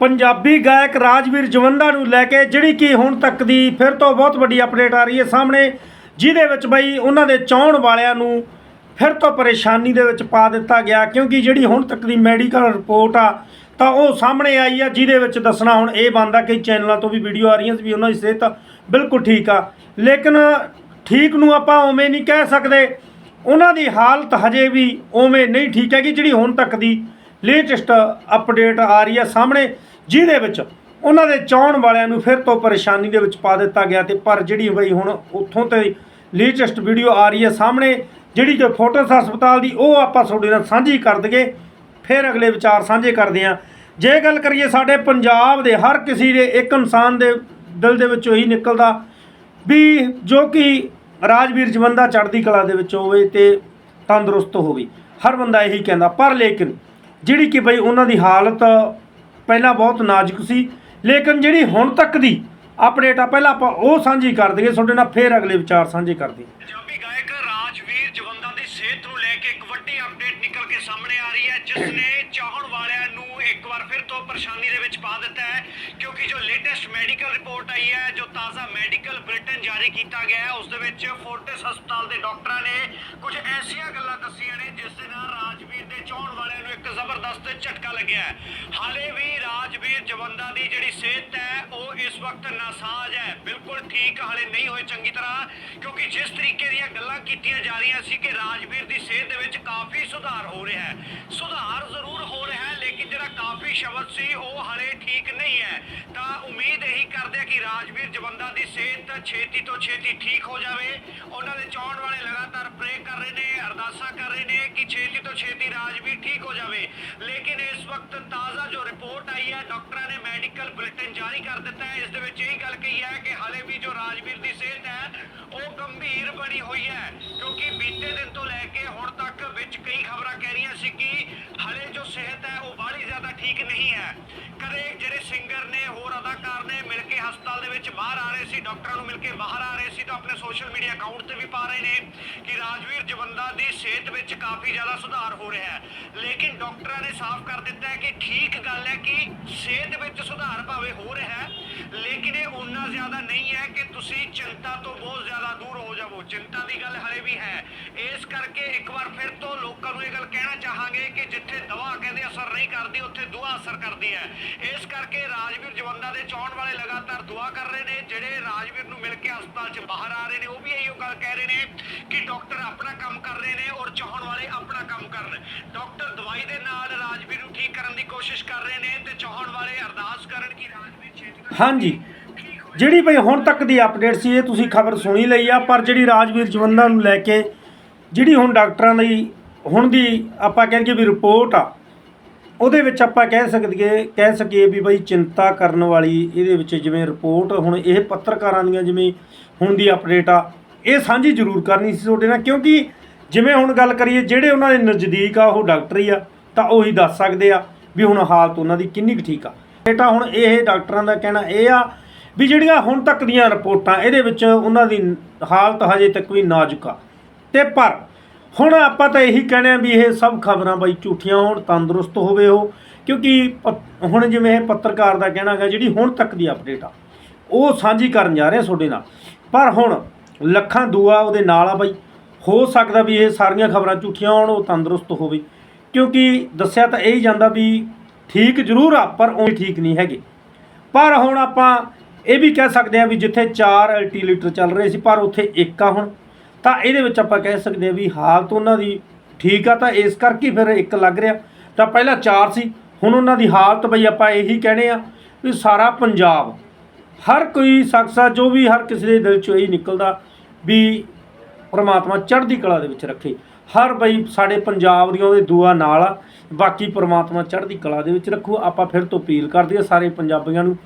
ਪੰਜਾਬੀ ਗਾਇਕ ਰਾਜਵੀਰ ਜਵੰਦਾ ਨੂੰ ਲੈ ਕੇ ਜਿਹੜੀ ਕਿ ਹੁਣ ਤੱਕ ਦੀ ਫਿਰ ਤੋਂ ਬਹੁਤ ਵੱਡੀ ਅਪਡੇਟ ਆ ਰਹੀ ਹੈ ਸਾਹਮਣੇ, ਜਿਹਦੇ ਵਿੱਚ ਬਈ ਉਹਨਾਂ ਦੇ ਚਾਹਣ ਵਾਲਿਆਂ ਨੂੰ ਫਿਰ ਤੋਂ ਪਰੇਸ਼ਾਨੀ ਦੇ ਵਿੱਚ ਪਾ ਦਿੱਤਾ ਗਿਆ, ਕਿਉਂਕਿ ਜਿਹੜੀ ਹੁਣ ਤੱਕ ਦੀ ਮੈਡੀਕਲ ਰਿਪੋਰਟ ਆ, ਤਾਂ ਉਹ ਸਾਹਮਣੇ ਆਈ ਆ, ਜਿਹਦੇ ਵਿੱਚ ਦੱਸਣਾ ਹੁਣ ਇਹ ਬੰਦਾ ਕਈ ਚੈਨਲਾਂ ਤੋਂ ਵੀ ਵੀਡੀਓ ਆ ਰਹੀਆਂ ਸੀ ਵੀ ਉਹਨਾਂ ਦੀ ਸਿਹਤ ਬਿਲਕੁਲ ਠੀਕ ਆ। ਲੇਕਿਨ ਠੀਕ ਨੂੰ ਆਪਾਂ ਉਵੇਂ ਨਹੀਂ ਕਹਿ ਸਕਦੇ। ਉਹਨਾਂ ਦੀ ਹਾਲਤ ਹਜੇ ਵੀ ਉਵੇਂ ਨਹੀਂ ਠੀਕ ਹੈਗੀ, ਜਿਹੜੀ ਹੁਣ ਤੱਕ ਦੀ ਲੇਟੈਸਟ ਅਪਡੇਟ ਆ ਰਹੀ ਹੈ ਸਾਹਮਣੇ। ਜਿਹਦੇ ਵਿੱਚ। ਉਹਨਾਂ ਦੇ ਚਾਹਣ ਵਾਲਿਆਂ ਨੂੰ ਫਿਰ ਤੋਂ ਪਰੇਸ਼ਾਨੀ ਦੇ ਵਿੱਚ ਪਾ ਦਿੱਤਾ ਗਿਆ ਤੇ ਪਰ ਜਿਹੜੀ ਬਈ ਹੁਣ ਉੱਥੋਂ ਤੇ ਲੇਟੈਸਟ ਵੀਡੀਓ ਆ ਰਹੀ ਹੈ ਸਾਹਮਣੇ, ਜਿਹੜੀ ਜੋ ਫੋਟੋਸ ਹਸਪਤਾਲ ਦੀ, ਉਹ ਆਪਾਂ ਤੁਹਾਡੇ ਨਾਲ ਸਾਂਝੀ ਕਰ ਦਈਏ। ਫਿਰ ਅਗਲੇ ਵਿਚਾਰ ਸਾਂਝੇ ਕਰਦੇ ਹਾਂ। ਜੇ ਗੱਲ ਕਰੀਏ ਸਾਡੇ ਪੰਜਾਬ ਦੇ, ਹਰ ਕਿਸੇ ਦੇ, ਇੱਕ ਇਨਸਾਨ ਦੇ ਦਿਲ ਦੇ ਵਿੱਚੋਂ ਹੀ ਨਿਕਲਦਾ ਵੀ ਜੋ ਕਿ ਰਾਜਵੀਰ ਜਵੰਦਾ ਚੜ੍ਹਦੀ ਕਲਾ ਦੇ ਵਿੱਚ ਹੋਵੇ ਤੇ ਤੰਦਰੁਸਤ ਹੋਵੇ। ਹਰ ਬੰਦਾ ਇਹੀ ਕਹਿੰਦਾ, ਪਰ ਲੇਕਿਨ ਜਿਹੜੀ ਕਿ ਬਈ ਉਹਨਾਂ ਦੀ ਹਾਲਤ ਪਹਿਲਾਂ ਬਹੁਤ ਨਾਜ਼ੁਕ ਸੀ, ਲੇਕਿਨ ਜਿਹੜੀ ਹੁਣ ਤੱਕ ਦੀ ਅਪਡੇਟ ਆ, ਪਹਿਲਾਂ ਆਪਾਂ ਉਹ ਸਾਂਝੀ ਕਰ ਦਈਏ, ਤੁਹਾਡੇ ਨਾਲ ਫਿਰ ਅਗਲੇ ਵਿਚਾਰ ਸਾਂਝੇ ਕਰਦੇ ਹਾਂ ਪੰਜਾਬੀ ਗਾਇਕ ਰਾਜਵੀਰ ਜਵੰਦਾ ਦੀ ਸਿਹਤ ਨੂੰ ਲੈ ਕੇ ਇੱਕ ਵੱਡੀ ਅਪਡੇਟ ਨਿਕਲ ਕੇ ਸਾਹਮਣੇ ਆ ਰਹੀ ਹੈ, ਜਿਸ ਨੇ ਚਾਹਣ ਵਾਲਿਆਂ ਨੂੰ ਇੱਕ ਵਾਰ ਫਿਰ ਤੋਂ ਪਰੇਸ਼ਾਨੀ ਦੇ ਵਿੱਚ ਪਾ ਦਿੱਤਾ ਹੈ, ਕਿਉਂਕਿ ਜੋ ਲੇਟੈਸਟ ਮੈਡੀਕਲ ਰਿਪੋਰਟ ਆਈ ਹੈ, ਜੋ ਤਾਜ਼ਾ ਮੈਡੀਕਲ ਬੁਲੇਟਿਨ ਜਾਰੀ ਕੀਤਾ ਗਿਆ ਹੈ, ਉਸ ਦੇ ਵਿੱਚ ਫੋਰਟਿਸ ਹਸਪਤਾਲ ਦੇ ਡਾਕਟਰਾਂ ਨੇ ਕੁਝ ਐਸੀਆਂ ਗੱਲਾਂ ਦੱਸੀਆਂ ਨੇ, ਜਿਸ ਦੇ ਨਾਲ ਚਾਹਣ ਵਾਲਿਆਂ ਨੂੰ ਇੱਕ ਜ਼ਬਰਦਸਤ ਝਟਕਾ ਲੱਗਿਆ ਹੈ। ਹਾਲੇ ਵੀ ਰਾਜਵੀਰ ਜਵੰਦਾ ਦੀ ਜਿਹੜੀ ਸਿਹਤ ਹੈ, ਉਹ ਇਸ ਵਕਤ ਨਾਸਾਜ਼ ਹੈ। ਬਿਲਕੁਲ ਠੀਕ, ਹਾਲੇ ਨਹੀਂ ਹੋਏ ਚੰਗੀ ਤਰ੍ਹਾਂ, ਕਿਉਂਕਿ ਜਿਸ ਤਰੀਕੇ ਦੀਆਂ ਗੱਲਾਂ ਕੀਤੀਆਂ ਜਾ ਰਹੀਆਂ ਸੀ ਕਿ ਰਾਜਵੀਰ ਦੀ ਸਿਹਤ ਦੇ ਵਿੱਚ ਕਾਫੀ ਸੁਧਾਰ ਹੋ ਰਿਹਾ ਹੈ। ਸੁਧਾਰ ਜ਼ਰੂਰ ਹੋ ਰਿਹਾ ਹੈ, ਲੇਕਿਨ ਜਿਹੜਾ ਕਾਫੀ ਸ਼ਬਦ ਸੀ, ਉਹ ਹਾਲੇ ਠੀਕ ਨਹੀਂ ਹੈ ਤਾਂ ਉਮੀਦ ਇਹੀ ਕਰਦੇ ਹਾਂ ਕਿ ਰਾਜਵੀਰ ਜਵੰਦਾ ਦੀ ਛੇਤੀ ਤੋਂ ਛੇਤੀ ਠੀਕ ਹੋ ਜਾਵੇ। ਉਹਨਾਂ ਦੇ ਚਾਹਣ ਵਾਲੇ ਲਗਾਤਾਰ ਪ੍ਰੇ ਕਰ ਰਹੇ ਨੇ, ਅਰਦਾਸਾਂ ਕਰ ਰਹੇ ਨੇ ਕਿ ਛੇਤੀ ਤੋਂ ਛੇਤੀ ਰਾਜਵੀਰ ਠੀਕ ਹੋ ਜਾਵੇ। ਲੇਕਿਨ ਇਸ ਵਕਤ ਤਾਜ਼ਾ ਜੋ ਰਿਪੋਰਟ ਆਈ ਹੈ ਡਾਕਟਰਾਂ ਨੇ ਮੈਡੀਕਲ ਬੁਲੇਟਿਨ ਜਾਰੀ ਕਰ ਦਿੱਤਾ ਹੈ। ਇਸ ਦੇ ਵਿੱਚ ਇਹੀ ਗੱਲ ਕਹੀ ਹੈ ਕਿ ਹਾਲੇ ਵੀ ਜੋ ਰਾਜਵੀਰ ਦੀ ਸਿਹਤ ਹੈ, ਉਹ ਗੰਭੀਰ ਬਣੀ ਹੋਈ ਹੈ। ਕਿਉਂਕਿ ਬੀਤੇ ਦਿਨ ਤੋਂ ਲੈ ਕੇ ਹੁਣ ਤੱਕ ਵਿੱਚ ਕਈ ਖਬਰਾਂ ਕਹਿ ਰਹੀਆਂ ਸੀ ਕਿ ਹਲੇ ਜੋ ਸਿਹਤ ਹੈ, ਉਹ ਬਾਹਲੀ ਜ਼ਿਆਦਾ ਠੀਕ ਨਹੀਂ ਹੈ। ਕਦੇ ਜਿਹੜੇ ਸਿੰਗਰ ਨੇ, ਹੋਰ ਅਦਾਕਾਰ ਹਸਪਤਾਲ ਦੇ ਵਿੱਚ ਬਾਹਰ ਆ ਰਹੇ ਸੀ, ਡਾਕਟਰਾਂ ਨੂੰ ਮਿਲ ਕੇ ਬਾਹਰ ਆ ਰਹੇ ਸੀ ਤਾਂ ਆਪਣੇ ਸੋਸ਼ਲ ਮੀਡੀਆ ਅਕਾਊਂਟ ਤੇ ਵੀ ਪਾ ਰਹੇ ਨੇ ਕਿ ਰਾਜਵੀਰ ਜਵੰਦਾ ਦੀ ਸਿਹਤ ਵਿੱਚ ਕਾਫੀ ਜ਼ਿਆਦਾ ਸੁਧਾਰ ਹੋ ਰਿਹਾ ਹੈ। ਲੇਕਿਨ ਡਾਕਟਰਾਂ ਨੇ ਸਾਫ਼ ਕਰ ਦਿੱਤਾ ਹੈ ਕਿ ਠੀਕ ਗੱਲ ਹੈ ਕਿ ਸਿਹਤ ਵਿੱਚ ਸੁਧਾਰ ਭਾਵੇਂ ਹੋ ਰਿਹਾ ਹੈ, ਲੇਕਿਨ ਇਹ ਨਹੀਂ ਹੈ ਕਿ ਤੁਸੀਂ ਚਿੰਤਾ ਤੋਂ ਬਹੁਤ ਜ਼ਿਆਦਾ ਦੂਰ ਹੋ ਜਾਵੋ। ਚਿੰਤਾ ਦੀ ਗੱਲ ਹਲੇ ਵੀ ਹੈ। ਇਸ ਕਰਕੇ ਇੱਕ ਵਾਰ ਫਿਰ ਤੋਂ ਲੋਕਾਂ ਨੂੰ ਇਹ ਗੱਲ ਕਹਿਣਾ ਚਾਹਾਂਗੇ ਕਿ ਜਿੱਥੇ ਦਵਾ ਕਹਿੰਦੇ ਅਸਰ ਨਹੀਂ ਕਰਦੀ, ਉੱਥੇ ਦੁਆ ਅਸਰ ਕਰਦੀ ਹੈ। ਇਸ ਕਰਕੇ ਰਾਜਵੀਰ ਜਵੰਦਾ ਦੇ ਚਾਹਣ ਵਾਲੇ ਲਗਾਤਾਰ ਦੁਆ ਕਰ ਰਹੇ ਨੇ। ਜਿਹੜੇ ਰਾਜਵੀਰ ਨੂੰ ਮਿਲ ਕੇ ਹਸਪਤਾਲ 'ਚ ਬਾਹਰ ਆ ਰਹੇ ਨੇ, ਉਹ ਵੀ ਇਹੋ ਗੱਲ ਕਹਿ ਰਹੇ ਨੇ ਕਿ ਡਾਕਟਰ ਆਪਣਾ ਕੰਮ ਕਰ ਰਹੇ ਨੇ ਔਰ ਚਾਹਣ ਵਾਲੇ ਆਪਣਾ ਕੰਮ ਕਰਨ। ਡਾਕਟਰ ਦਵਾਈ ਦੇ ਨਾਲ ਰਾਜਵੀਰ ਨੂੰ ਠੀਕ ਕਰਨ ਦੀ ਕੋਸ਼ਿਸ਼ ਕਰ ਰਹੇ ਨੇ ਤੇ ਚਾਹਣ ਵਾਲੇ ਅਰਦਾਸ ਕਰਨ ਕਿ ਰਾਜਵੀਰ ਛੇਤੀ ਹਾਂਜੀ। ਜਿਹੜੀ ਬਈ ਹੁਣ ਤੱਕ ਦੀ ਅਪਡੇਟ ਸੀ, ਇਹ ਤੁਸੀਂ ਖਬਰ ਸੁਣੀ ਲਈ ਆ, ਪਰ ਜਿਹੜੀ ਰਾਜਵੀਰ ਜਵੰਦਾ ਨੂੰ ਲੈ ਕੇ, ਜਿਹੜੀ ਹੁਣ ਡਾਕਟਰਾਂ ਦੀ, ਹੁਣ ਦੀ ਆਪਾਂ ਕਹਿੰਗੇ ਵੀ ਰਿਪੋਰਟ ਆ, ਉਹਦੇ ਵਿੱਚ ਆਪਾਂ ਕਹਿ ਸਕਦੀਏ, ਕਹਿ ਸਕੀਏ ਵੀ ਬਈ ਚਿੰਤਾ ਕਰਨ ਵਾਲੀ ਇਹਦੇ ਵਿੱਚ ਜਿਵੇਂ ਰਿਪੋਰਟ ਹੁਣ ਇਹ ਪੱਤਰਕਾਰਾਂ ਦੀਆਂ ਜਿਵੇਂ ਹੁਣ ਦੀ ਅਪਡੇਟ ਆ, ਇਹ ਸਾਂਝੀ ਜ਼ਰੂਰ ਕਰਨੀ ਸੀ ਤੁਹਾਡੇ ਨਾਲ, ਕਿਉਂਕਿ ਜਿਵੇਂ ਹੁਣ ਗੱਲ ਕਰੀਏ, ਜਿਹੜੇ ਉਹਨਾਂ ਦੇ ਨਜ਼ਦੀਕ ਆ, ਉਹ ਡਾਕਟਰ ਹੀ ਆ, ਤਾਂ ਉਹੀ ਦੱਸ ਸਕਦੇ ਆ ਵੀ ਹੁਣ ਹਾਲਤ ਉਹਨਾਂ ਦੀ ਕਿੰਨੀ ਕੁ ਠੀਕ ਆ। ਬੇਟਾ ਹੁਣ ਇਹ ਡਾਕਟਰਾਂ ਦਾ ਕਹਿਣਾ ਇਹ ਆ ਵੀ ਜਿਹੜੀਆਂ ਹੁਣ ਤੱਕ ਦੀਆਂ ਰਿਪੋਰਟਾਂ, ਇਹਦੇ ਵਿੱਚ ਉਹਨਾਂ ਦੀ ਹਾਲਤ ਹਜੇ ਤੱਕ ਵੀ ਨਾਜ਼ੁਕ ਆ। ਤੇ ਪਰ ਹੁਣ ਆਪਾਂ ਤਾਂ ਇਹੀ ਕਹਿੰਦੇ ਆ ਵੀ ਇਹ ਸਭ ਖਬਰਾਂ ਬਾਈ ਝੂਠੀਆਂ ਹੋਣ, ਤੰਦਰੁਸਤ ਹੋਵੇ ਉਹ, ਕਿਉਂਕਿ ਪ- ਹੁਣ ਜਿਵੇਂ ਇਹ ਪੱਤਰਕਾਰ ਦਾ ਕਹਿਣਾ ਹੈਗਾ, ਜਿਹੜੀ ਹੁਣ ਤੱਕ ਦੀ ਅਪਡੇਟ ਆ, ਉਹ ਸਾਂਝੀ ਕਰਨ ਜਾ ਰਹੇ ਆ ਤੁਹਾਡੇ ਨਾਲ। ਪਰ ਹੁਣ ਲੱਖਾਂ ਦੁਆ ਉਹਦੇ ਨਾਲ ਆ ਬਾਈ। ਹੋ ਸਕਦਾ ਵੀ ਇਹ ਸਾਰੀਆਂ ਖਬਰਾਂ ਝੂਠੀਆਂ ਹੋਣ, ਉਹ ਤੰਦਰੁਸਤ ਹੋਵੇ। ਕਿਉਂਕਿ ਦੱਸਿਆ ਤਾਂ ਇਹ ਹੀ ਜਾਂਦਾ ਵੀ ਠੀਕ ਜ਼ਰੂਰ ਆ, ਪਰ ਉਹ ਠੀਕ ਨਹੀਂ ਹੈਗੇ। ਪਰ ਹੁਣ ਆਪਾਂ ਇਹ ਵੀ ਕਹਿ ਸਕਦੇ ਹਾਂ ਵੀ ਜਿੱਥੇ 4 ਅਲਟੀਲੀਟਰ ਚੱਲ ਰਹੇ ਸੀ, ਪਰ ਉੱਥੇ ਇੱਕ ਆ ਹੁਣ। ਤਾਂ ਇਹਦੇ ਵਿੱਚ ਆਪਾਂ ਕਹਿ ਸਕਦੇ ਹਾਂ ਵੀ ਹਾਲਤ ਉਹਨਾਂ ਦੀ ਠੀਕ ਆ, ਤਾਂ ਇਸ ਕਰਕੇ ਫਿਰ ਇੱਕ ਲੱਗ ਰਿਹਾ। ਤਾਂ ਪਹਿਲਾਂ 4 ਸੀ, ਹੁਣ ਉਹਨਾਂ ਦੀ ਹਾਲਤ ਬਈ ਆਪਾਂ ਇਹੀ ਕਹਿਣੇ ਆ ਵੀ ਸਾਰਾ ਪੰਜਾਬ, ਹਰ ਕੋਈ ਸ਼ਖਸ ਆ, ਜੋ ਵੀ ਹਰ ਕਿਸੇ ਦੇ ਦਿਲ ਚੋਂ ਇਹੀ ਨਿਕਲਦਾ ਵੀ ਪ੍ਰਮਾਤਮਾ ਚੜ੍ਹਦੀ ਕਲਾ ਦੇ ਵਿੱਚ ਰੱਖੇ। ਹਰ ਬਈ ਸਾਡੇ ਪੰਜਾਬ ਦੀਆਂ ਉਹਦੇ ਦੁਆ ਨਾਲ ਆ, ਬਾਕੀ ਪ੍ਰਮਾਤਮਾ ਚੜ੍ਹਦੀ ਕਲਾ ਦੇ ਵਿੱਚ ਰੱਖੋ। ਆਪਾਂ ਫਿਰ ਤੋਂ ਅਪੀਲ ਕਰਦੇ ਆ ਸਾਰੇ ਪੰਜਾਬੀਆਂ ਨੂੰ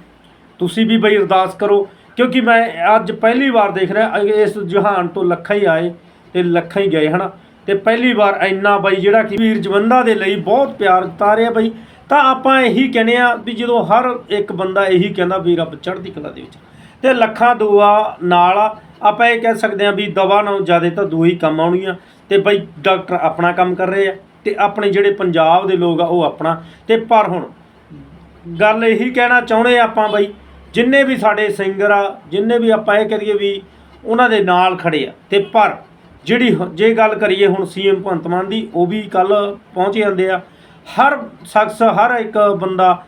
ਤੁਸੀਂ ਵੀ ਬਈ ਅਰਦਾਸ ਕਰੋ ਕਿਉਂਕਿ ਮੈਂ ਅੱਜ ਪਹਿਲੀ ਵਾਰ ਦੇਖ ਰਿਹਾ ਇਸ ਜਹਾਨ ਤੋਂ ਲੱਖਾਂ ਹੀ ਆਏ ਤੇ ਲੱਖਾਂ ਹੀ ਗਏ ਹਨਾ? ਤੇ ਪਹਿਲੀ ਵਾਰ ਇੰਨਾ ਬਈ ਜਿਹੜਾ ਕਿ ਵੀਰ ਜਵੰਦਾ ਦੇ ਲਈ ਬਹੁਤ ਪਿਆਰ ਦਿੱਤਾ ਰਿਹਾ ਬਈ। ਤਾਂ ਆਪਾਂ ਇਹੀ ਕਹਿੰਦੇ ਆ ਵੀ ਜਦੋਂ ਹਰ ਇੱਕ ਬੰਦਾ ਇਹੀ ਕਹਿੰਦਾ ਵੀ ਰੱਬ ਚੜ੍ਹਦੀ ਕਲਾ ਦੇ ਵਿੱਚ। ਤੇ ਲੱਖਾਂ ਦੁਆ ਨਾਲ ਆ, ਆਪਾਂ ਇਹ ਕਹਿ ਸਕਦੇ ਆ ਵੀ ਦਵਾ ਨਾਲੋਂ ਜ਼ਿਆਦਾ ਤਾਂ ਦੋ ਹੀ ਕੰਮ ਆਉਣੀਆਂ ਤੇ ਬਈ ਡਾਕਟਰ ਆਪਣਾ ਕੰਮ ਕਰ ਰਹੇ ਆ ਤੇ ਆਪਣੇ ਜਿਹੜੇ ਪੰਜਾਬ ਦੇ ਲੋਕ ਆ ਉਹ ਆਪਣਾ। ਤੇ ਪਰ ਹੁਣ ਗੱਲ ਇਹੀ ਕਹਿਣਾ ਚਾਹੁੰਦੇ ਆਪਾਂ ਬਈ ਜਿੰਨੇ ਵੀ ਸਾਡੇ ਸਿੰਗਰ ਆ, ਜਿੰਨੇ ਵੀ ਆਪਾਂ ਇਹ ਕਰੀਏ ਵੀ ਉਹਨਾਂ ਦੇ ਨਾਲ ਖੜੇ ਆ। ਤੇ ਪਰ ਜਿਹੜੀ ਹ- ਜੇ ਗੱਲ ਕਰੀਏ ਹੁਣ ਸੀਐਮ ਭਗਵੰਤ ਮਾਨ ਦੀ, ਉਹ ਵੀ ਕੱਲ ਪਹੁੰਚ ਜਾਂਦੇ ਆ। ਹਰ ਸ਼ਖਸ, ਹਰ ਇੱਕ ਬੰਦਾ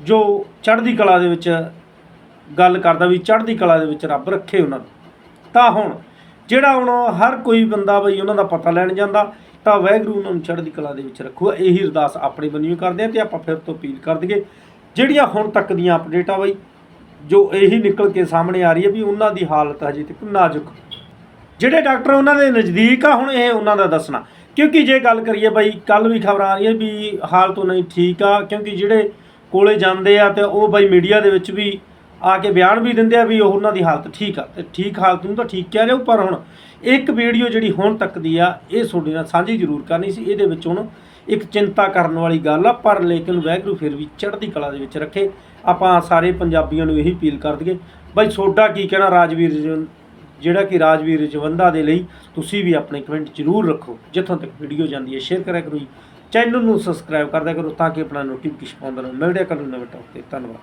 ਜੋ ਚੜ੍ਹਦੀ ਕਲਾ ਦੇ ਵਿੱਚ ਗੱਲ ਕਰਦਾ ਵੀ ਚੜ੍ਹਦੀ ਕਲਾ ਦੇ ਵਿੱਚ ਰੱਬ ਰੱਖੇ ਉਹਨਾਂ ਨੂੰ। ਤਾਂ ਹੁਣ ਜਿਹੜਾ ਹੁਣ ਹਰ ਕੋਈ ਬੰਦਾ ਬਈ ਉਹਨਾਂ ਦਾ ਪਤਾ ਲੈਣ ਜਾਂਦਾ, ਤਾਂ ਵਾਹਿਗੁਰੂ ਉਹਨਾਂ ਨੂੰ ਚੜ੍ਹਦੀ ਕਲਾ ਦੇ ਵਿੱਚ ਰੱਖੂਗਾ। ਇਹੀ ਅਰਦਾਸ ਆਪਣੀ ਬੰਨੀਓ ਕਰਦੇ ਆ ਤੇ ਆਪਾਂ ਫਿਰ ਤੋਂ ਅਪੀਲ ਕਰ ਦਈਏ। ਜਿਹੜੀਆਂ ਹੁਣ ਤੱਕ ਦੀਆਂ ਅਪਡੇਟਾਂ ਬਈ ਜੋ ਇਹੀ ਨਿਕਲ ਕੇ ਸਾਹਮਣੇ ਆ ਰਹੀ ਹੈ ਵੀ ਉਹਨਾਂ ਦੀ ਹਾਲਤ ਹਜੇ ਤੱਕ ਨਾਜ਼ੁਕ। ਜਿਹੜੇ ਡਾਕਟਰ ਉਹਨਾਂ ਦੇ ਨਜ਼ਦੀਕ ਆ, ਹੁਣ ਇਹ ਉਹਨਾਂ ਦਾ ਦੱਸਣਾ। ਕਿਉਂਕਿ ਜੇ ਗੱਲ ਕਰੀਏ ਬਾਈ ਕੱਲ ਵੀ ਖਬਰ ਆ ਰਹੀ ਹੈ ਵੀ ਹਾਲਤ ਉਹਨਾਂ ਦੀ ਠੀਕ ਆ, ਕਿਉਂਕਿ ਜਿਹੜੇ ਕੋਲੇ ਜਾਂਦੇ ਆ ਤੇ ਉਹ ਬਾਈ ਮੀਡੀਆ ਦੇ ਵਿੱਚ ਵੀ ਆ ਕੇ ਬਿਆਨ ਵੀ ਦਿੰਦੇ ਆ ਵੀ ਉਹ ਉਹਨਾਂ ਦੀ ਹਾਲਤ ਠੀਕ ਆ। ਤੇ ਠੀਕ ਹਾਲਤ ਨੂੰ ਤਾਂ ਠੀਕ ਕਿਹਾ ਜਾਊ ਪਰ ਹੁਣ ਇੱਕ ਵੀਡੀਓ ਜਿਹੜੀ ਹੁਣ ਤੱਕ ਦੀ ਆ, ਇਹ ਤੁਹਾਡੇ ਨਾਲ ਸਾਂਝੀ ਜ਼ਰੂਰ ਕਰਨੀ ਸੀ, ਇਹਦੇ ਵਿੱਚ ਹੁਣ ਇੱਕ ਚਿੰਤਾ ਕਰਨ ਵਾਲੀ ਗੱਲ ਆ, ਪਰ ਲੇਕਿਨ ਵਾਹਿਗੁਰੂ ਫਿਰ ਵੀ ਚੜ੍ਹਦੀ ਕਲਾ ਦੇ ਵਿੱਚ ਰੱਖੇ। ਆਪਾਂ ਸਾਰੇ ਪੰਜਾਬੀਆਂ ਨੂੰ ਇਹੀ ਅਪੀਲ ਕਰ ਦਈਏ, ਬਾਈ ਤੁਹਾਡਾ ਕੀ ਕਹਿਣਾ ਰਾਜਵੀਰ ਜਿਹੜਾ ਕਿ ਰਾਜਵੀਰ ਜਵੰਦਾ ਦੇ ਲਈ ਤੁਸੀਂ ਵੀ ਆਪਣੇ ਕਮੈਂਟ ਜ਼ਰੂਰ ਰੱਖੋ। ਜਿੱਥੋਂ ਤੱਕ ਵੀਡੀਓ ਜਾਂਦੀ ਹੈ ਸ਼ੇਅਰ ਕਰਿਆ ਕਰੋ ਜੀ। ਚੈਨਲ ਨੂੰ ਸਬਸਕ੍ਰਾਈਬ ਕਰਦਿਆ ਕਰੋ ਤਾਂ ਕਿ ਆਪਣਾ ਨੋਟੀਫਿਕੇਸ਼ਨ ਪਾਉਂਦੇ ਰਹੋ। ਮਿਲਦੇ ਹਾਂ ਕੱਲ੍ਹ ਨੂੰ ਨਵੇਂ ਟੌਪ ਤੇ। ਧੰਨਵਾਦ।